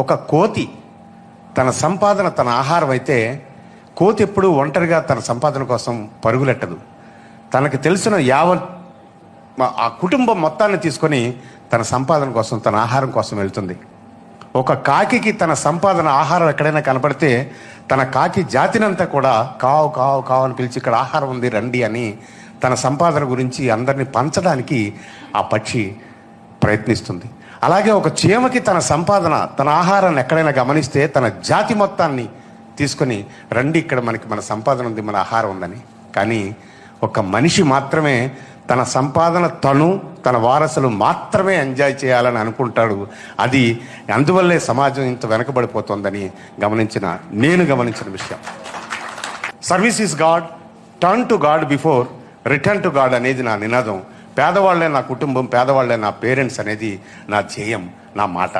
ఒక కోతి తన సంపాదన తన ఆహారం అయితే కోతి ఎప్పుడూ ఒంటరిగా తన సంపాదన కోసం పరుగులెట్టదు. తనకు తెలిసిన యావత్ ఆ కుటుంబం మొత్తాన్ని తీసుకొని తన సంపాదన కోసం తన ఆహారం కోసం వెళ్తుంది. ఒక కాకికి తన సంపాదన ఆహారం ఎక్కడైనా కనపడితే తన కాకి జాతినంతా కూడా కావు కావు కావు అని పిలిచి ఇక్కడ ఆహారం ఉంది రండి అని తన సంపాదన గురించి అందరినీ పంచడానికి ఆ పక్షి ప్రయత్నిస్తుంది. అలాగే ఒక చీమకి తన సంపాదన తన ఆహారాన్ని ఎక్కడైనా గమనిస్తే తన జాతి మొత్తాన్ని తీసుకొని రండి ఇక్కడ మనకి మన సంపాదన ఉంది మన ఆహారం ఉందని. కానీ ఒక మనిషి మాత్రమే తన సంపాదన తను తన వారసులు మాత్రమే ఎంజాయ్ చేయాలని అనుకుంటాడు. అది అందువల్లే సమాజం ఇంత వెనకబడిపోతుందని గమనించిన నేను గమనించిన విషయం. Service is god turn to god before return to god అనేది నా నినాదం. పేదవాళ్ళే నా కుటుంబం పేదవాళ్ళే నా పేరెంట్స్ అనేది నా ధ్యేయం నా మాట.